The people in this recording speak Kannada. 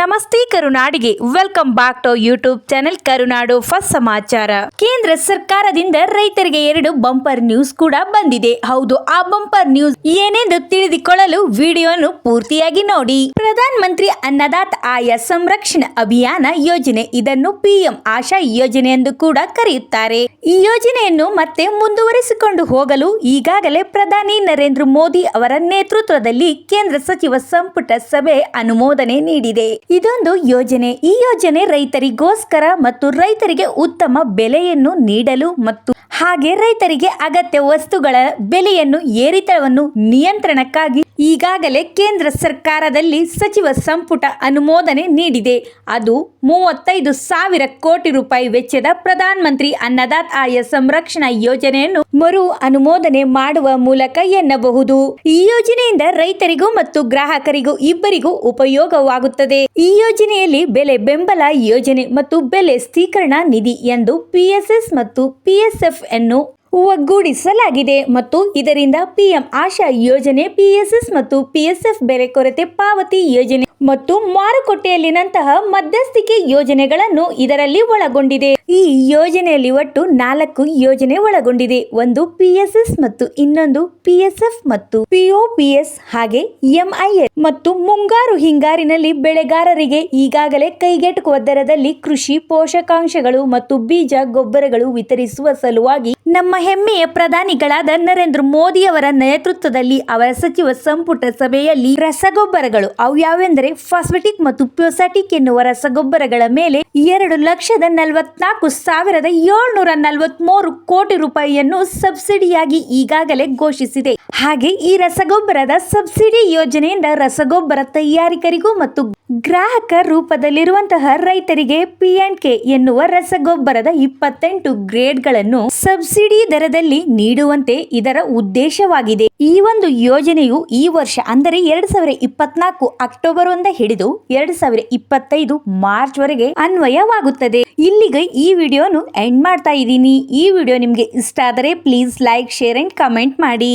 ನಮಸ್ತೆ ಕರುನಾಡಿಗೆ. Welcome back to YouTube channel Karunadu first ಸಮಾಚಾರ. ಕೇಂದ್ರ ಸರ್ಕಾರದಿಂದ ರೈತರಿಗೆ ಎರಡು ಬಂಪರ್ ನ್ಯೂಸ್ ಕೂಡ ಬಂದಿದೆ. ಹೌದು, ಆ ಬಂಪರ್ ನ್ಯೂಸ್ ಏನೆಂದು ತಿಳಿದುಕೊಳ್ಳಲು ವಿಡಿಯೋನು ಪೂರ್ತಿಯಾಗಿ ನೋಡಿ. ಪ್ರಧಾನ ಮಂತ್ರಿ ಅನ್ನದಾತ ಆಯ ಸಂರಕ್ಷಣಾ ಅಭಿಯಾನ ಯೋಜನೆ, ಇದನ್ನು ಪಿಎಂ ಆಶಾ ಯೋಜನೆ ಎಂದು ಕೂಡ ಕರೆಯುತ್ತಾರೆ. ಈ ಯೋಜನೆಯನ್ನು ಮತ್ತೆ ಮುಂದುವರಿಸಿಕೊಂಡು ಹೋಗಲು ಈಗಾಗಲೇ ಪ್ರಧಾನಿ ನರೇಂದ್ರ ಮೋದಿ ಅವರ ನೇತೃತ್ವದಲ್ಲಿ ಕೇಂದ್ರ ಸಚಿವ ಸಂಪುಟ ಸಭೆ ಅನುಮೋದನೆ ನೀಡಿದೆ. ಇದೊಂದು ಯೋಜನೆ. ಈ ಯೋಜನೆ ರೈತರಿಗೋಸ್ಕರ ಮತ್ತು ರೈತರಿಗೆ ಉತ್ತಮ ಬೆಲೆಯನ್ನು ನೀಡಲು ಮತ್ತು ಹಾಗೆ ರೈತರಿಗೆ ಅಗತ್ಯ ವಸ್ತುಗಳ ಬೆಲೆಯನ್ನು ಏರಿತವನ್ನು ನಿಯಂತ್ರಣಕ್ಕಾಗಿ ಈಗಾಗಲೇ ಕೇಂದ್ರ ಸರ್ಕಾರದಲ್ಲಿ ಸಚಿವ ಸಂಪುಟ ಅನುಮೋದನೆ ನೀಡಿದೆ. ಅದು ಮೂವತ್ತೈದು ಸಾವಿರ ಕೋಟಿ ರೂಪಾಯಿ ವೆಚ್ಚದ ಪ್ರಧಾನ ಮಂತ್ರಿ ಅನ್ನದಾತ ಆಯ ಸಂರಕ್ಷಣಾ ಯೋಜನೆಯನ್ನು ಮರು ಅನುಮೋದನೆ ಮಾಡುವ ಮೂಲಕ ಎನ್ನಬಹುದು. ಈ ಯೋಜನೆಯಿಂದ ರೈತರಿಗೂ ಮತ್ತು ಗ್ರಾಹಕರಿಗೂ ಇಬ್ಬರಿಗೂ ಉಪಯೋಗವಾಗುತ್ತದೆ. ಈ ಯೋಜನೆಯಲ್ಲಿ ಬೆಲೆ ಬೆಂಬಲ ಯೋಜನೆ ಮತ್ತು ಬೆಲೆ ಸ್ಥೀಕರಣ ನಿಧಿ ಎಂದು ಪಿಎಸ್ಎಸ್ ಮತ್ತು ಪಿಎಸ್ಎಫ್ ಅನ್ನು ಒಗ್ಗೂಡಿಸಲಾಗಿದೆ ಮತ್ತು ಇದರಿಂದ ಪಿಎಂ ಆಶಾ ಯೋಜನೆ, ಪಿಎಸ್ಎಸ್ ಮತ್ತು ಪಿಎಸ್ಎಫ್ ಬೆಲೆ ಕೊರತೆ ಪಾವತಿ ಯೋಜನೆ ಮತ್ತು ಮಾರುಕಟ್ಟೆಯಲ್ಲಿನಂತಹ ಮಧ್ಯಸ್ಥಿಕೆ ಯೋಜನೆಗಳನ್ನು ಇದರಲ್ಲಿ ಒಳಗೊಂಡಿದೆ. ಈ ಯೋಜನೆಯಲ್ಲಿ ಒಟ್ಟು ನಾಲ್ಕು ಯೋಜನೆ ಒಳಗೊಂಡಿದೆ. ಒಂದು ಪಿಎಸ್ಎಸ್ ಮತ್ತು ಇನ್ನೊಂದು ಪಿಎಸ್ಎಫ್ ಮತ್ತು ಪಿಒಪಿಎಸ್ ಹಾಗೆ ಎಂಐಎಸ್ ಮತ್ತು ಮುಂಗಾರು ಹಿಂಗಾರಿನಲ್ಲಿ ಬೆಳೆಗಾರರಿಗೆ ಈಗಾಗಲೇ ಕೈಗೆಟುಕುವ ದರದಲ್ಲಿ ಕೃಷಿ, ಪೋಷಕಾಂಶಗಳು ಮತ್ತು ಬೀಜ, ಗೊಬ್ಬರಗಳು ವಿತರಿಸುವ ಸಲುವಾಗಿ ನಮ್ಮ ಹೆಮ್ಮೆಯ ಪ್ರಧಾನಿಗಳಾದ ನರೇಂದ್ರ ಮೋದಿ ಅವರ ನೇತೃತ್ವದಲ್ಲಿ ಅವರ ಸಚಿವ ಸಂಪುಟ ಸಭೆಯಲ್ಲಿ ರಸಗೊಬ್ಬರಗಳು, ಅವು ಯಾವೆಂದರೆ ಫಾಸ್ಫೆಟಿಕ್ ಮತ್ತು ಪ್ಯೋಸಾಟಿಕ್ ಎನ್ನುವ ರಸಗೊಬ್ಬರಗಳ ಮೇಲೆ ಎರಡು ಲಕ್ಷದ ನಲವತ್ನಾಲ್ಕು ಸಾವಿರದ ಏಳ್ನೂರ ನಲವತ್ಮೂರು ಕೋಟಿ ರೂಪಾಯಿಯನ್ನು ಸಬ್ಸಿಡಿಯಾಗಿ ಈಗಾಗಲೇ ಘೋಷಿಸಿದೆ. ಹಾಗೆ ಈ ರಸಗೊಬ್ಬರದ ಸಬ್ಸಿಡಿ ಯೋಜನೆಯಿಂದ ರಸಗೊಬ್ಬರ ತಯಾರಿಕರಿಗೂ ಮತ್ತು ಗ್ರಾಹಕ ರೂಪದಲ್ಲಿರುವಂತಹ ರೈತರಿಗೆ ಪಿ ಕೆ ಎನ್ನುವ ರಸಗೊಬ್ಬರದ ಇಪ್ಪತ್ತೆಂಟು ಗ್ರೇಡ್ಗಳನ್ನು ಸಬ್ಸಿಡಿ ದರದಲ್ಲಿ ನೀಡುವಂತೆ ಇದರ ಉದ್ದೇಶವಾಗಿದೆ. ಈ ಒಂದು ಯೋಜನೆಯು ಈ ವರ್ಷ, ಅಂದರೆ ಎರಡ್ ಸಾವಿರ ಇಪ್ಪತ್ನಾಲ್ಕು ಅಕ್ಟೋಬರ್ ಒಂದ ಹಿಡಿದು ಎರಡು ಸಾವಿರ ಇಪ್ಪತ್ತೈದು ಮಾರ್ಚ್ ವರೆಗೆ ಅನ್ವಯವಾಗುತ್ತದೆ. ಇಲ್ಲಿಗೆ ಈ ವಿಡಿಯೋನು ಎಂಡ್ ಮಾಡ್ತಾ ಇದ್ದೀನಿ. ಈ ವಿಡಿಯೋ ನಿಮಗೆ ಇಷ್ಟ ಆದರೆ please like, share and comment ಮಾಡಿ.